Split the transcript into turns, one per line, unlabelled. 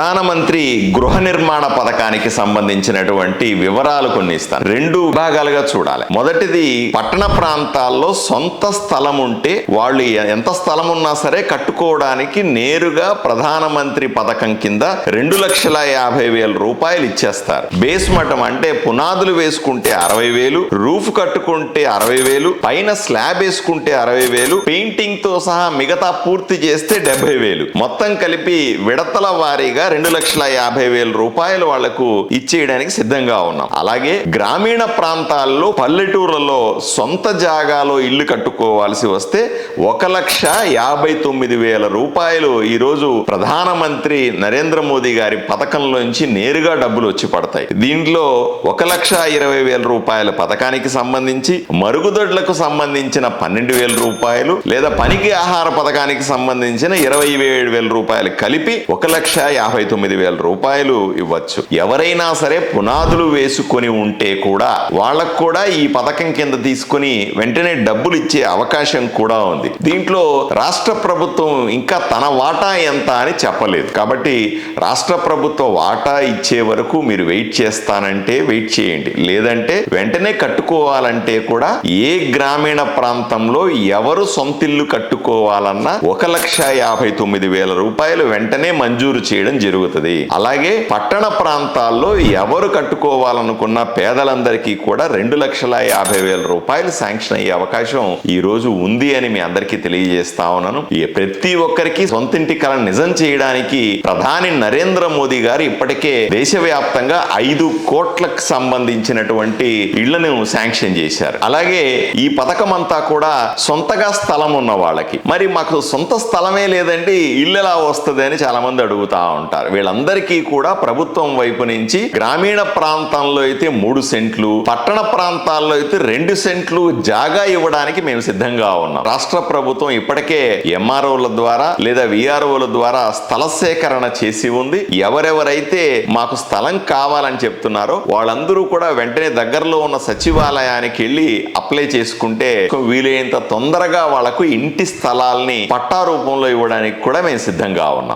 ప్రధానమంత్రి గృహ నిర్మాణ పథకానికి సంబంధించినటువంటి వివరాలు కొన్ని ఇస్తాను. రెండు విభాగాలుగా చూడాలి. మొదటిది పట్టణ ప్రాంతాల్లో సొంత స్థలం ఉంటే వాళ్ళు ఎంత స్థలం ఉన్నా సరే కట్టుకోవడానికి నేరుగా ప్రధానమంత్రి పథకం కింద రెండు లక్షల యాభై వేల రూపాయలు ఇచ్చేస్తారు. బేస్ మఠం అంటే పునాదులు వేసుకుంటే అరవై వేలు రూఫ్ కట్టుకుంటే అరవై వేలు పైన స్లాబ్ వేసుకుంటే అరవై వేలు పెయింటింగ్తో సహా మిగతా పూర్తి చేస్తే డెబ్బై వేలు. మొత్తం కలిపి విడతల వారీగా రెండు లక్షల యాభై వేల రూపాయలు వాళ్ళకు ఇచ్చేయడానికి సిద్ధంగా ఉన్నాం. అలాగే గ్రామీణ ప్రాంతాల్లో పల్లెటూర్లలో సొంత జాగాలో ఇల్లు కట్టుకోవాల్సి వస్తే ఒక లక్ష యాభై తొమ్మిది వేల రూపాయలు ఈ రోజు ప్రధానమంత్రి నరేంద్ర మోదీ గారి పథకంలోంచి నేరుగా డబ్బులు వచ్చి పడతాయి. దీంట్లో ఒక లక్ష ఇరవై వేల రూపాయల పథకానికి సంబంధించి మరుగుదొడ్లకు సంబంధించిన పన్నెండు వేల రూపాయలు లేదా పనికి ఆహార పథకానికి సంబంధించిన ఇరవై ఏడు వేల రూపాయలు కలిపి ఒక లక్ష యాభై తొమ్మిది వేల రూపాయలు ఇవ్వచ్చు. ఎవరైనా సరే పునాదులు వేసుకొని ఉంటే కూడా వాళ్ళకు కూడా ఈ పథకం కింద తీసుకుని వెంటనే డబ్బులు ఇచ్చే అవకాశం కూడా ఉంది. దీంట్లో రాష్ట్ర ప్రభుత్వం ఇంకా తన వాటా ఎంత అని చెప్పలేదు. కాబట్టి రాష్ట్ర ప్రభుత్వ వాటా ఇచ్చే వరకు మీరు వెయిట్ చేస్తానంటే వెయిట్ చేయండి. లేదంటే వెంటనే కట్టుకోవాలంటే కూడా ఏ గ్రామీణ ప్రాంతంలో ఎవరు సొంతిల్లు కట్టుకోవాలన్నా ఒక లక్ష యాభై తొమ్మిది వేల రూపాయలు వెంటనే మంజూరు చేయడం జరుగుతుంది. అలాగే పట్టణ ప్రాంతాల్లో ఎవరు కట్టుకోవాలనుకున్న పేదలందరికీ కూడా రెండు లక్షల యాభై వేల రూపాయలు శాంక్షన్ అయ్యే అవకాశం ఈ రోజు ఉంది అని మీ అందరికీ తెలియజేస్తా ఉన్నాను. ప్రతి ఒక్కరికి సొంతింటి కళ నిజం చేయడానికి ప్రధాని నరేంద్ర మోదీ గారు ఇప్పటికే దేశవ్యాప్తంగా ఐదు కోట్లకు సంబంధించినటువంటి ఇళ్ళను శాంక్షన్ చేశారు. అలాగే ఈ పథకం అంతా కూడా సొంతగా స్థలం ఉన్న వాళ్ళకి. మరి మాకు సొంత స్థలమే లేదండి ఇల్లు ఎలా వస్తుంది అని చాలా మంది అడుగుతా ఉంటారు. ఉంటారు. వీళ్ళందరికీ కూడా ప్రభుత్వం వైపు నుంచి గ్రామీణ ప్రాంతంలో అయితే మూడు సెంట్లు పట్టణ ప్రాంతాల్లో అయితే రెండు సెంట్లు జాగా ఇవ్వడానికి మేము సిద్ధంగా ఉన్నాం. రాష్ట్ర ప్రభుత్వం ఇప్పటికే ఎంఆర్ఓల ద్వారా లేదా విఆర్ఓల ద్వారా స్థల సేకరణ చేసి ఉంది. ఎవరెవరైతే మాకు స్థలం కావాలని చెప్తున్నారో వాళ్ళందరూ కూడా వెంటనే దగ్గరలో ఉన్న సచివాలయానికి వెళ్ళి అప్లై చేసుకుంటే వీలైనంత తొందరగా వాళ్ళకు ఇంటి స్థలాల్ని పట్టా రూపంలో ఇవ్వడానికి కూడా మేము సిద్ధంగా ఉన్నాం.